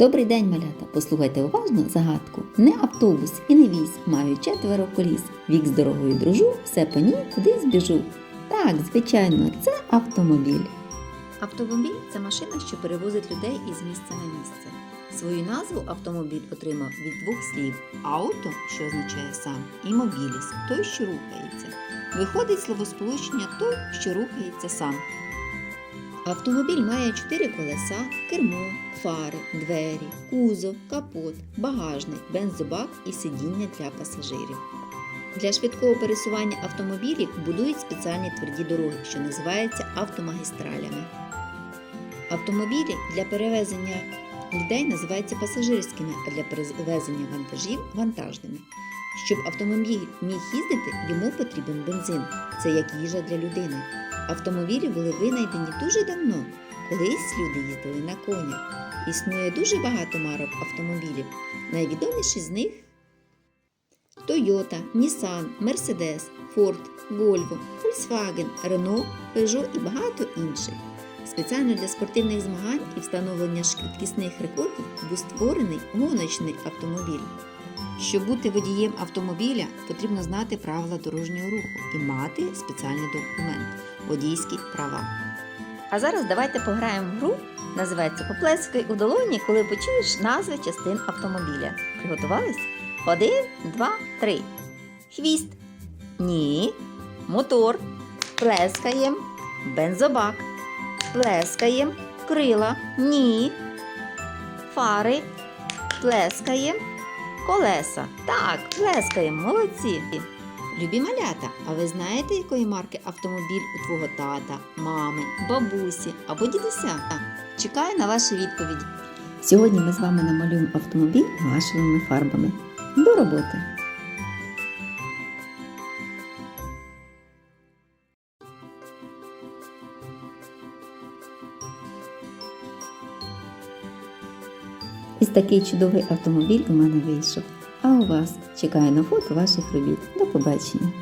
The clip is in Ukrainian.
Добрий день, малята! Послухайте уважно загадку. Не автобус і не віз, маю четверо коліс. Вік з дорогою дружу, все по ній кудись біжу. Так, звичайно, це автомобіль. Автомобіль це машина, що перевозить людей із місця на місце. Свою назву автомобіль отримав від двох слів ауто, що означає сам, і мобіліс той, що рухається. Виходить словосполучення той, що рухається сам. Автомобіль має чотири колеса, кермо, фари, двері, кузов, капот, багажник, бензобак і сидіння для пасажирів. Для швидкого пересування автомобілів будують спеціальні тверді дороги, що називаються автомагістралями. Автомобілі для перевезення людей називаються пасажирськими, а для перевезення вантажів вантажними. Щоб автомобіль міг їздити, йому потрібен бензин. Це як їжа для людини. Автомобілі були винайдені дуже давно. Колись люди їздили на конях. Існує дуже багато марок автомобілів. Найвідоміші з них Toyota, Nissan, Mercedes, Ford, Volvo, Volkswagen, Renault, Peugeot і багато інших. Спеціально для спортивних змагань і встановлення швидкісних рекордів був створений гоночний автомобіль. Щоб бути водієм автомобіля, потрібно знати правила дорожнього руху і мати спеціальний документ водійські права. А зараз давайте пограємо в гру. Називається Поплескай у долоні, коли почуєш назви частин автомобіля. Приготувались? Один, два, три. Хвіст. Ні. Мотор. Плескаєм. Бензобак. Плескаєм. Крила. Ні. Фари. Плескаєм. Колеса. Так, плескаємо, молодці. Любі малята, а ви знаєте, якої марки автомобіль у твого тата, мами, бабусі або дідуся? Чекаю на ваші відповіді. Сьогодні ми з вами намалюємо автомобіль гуашевими фарбами. До роботи! Ось такий чудовий автомобіль у мене вийшов. А у вас чекаю на фото ваших робіт. До побачення!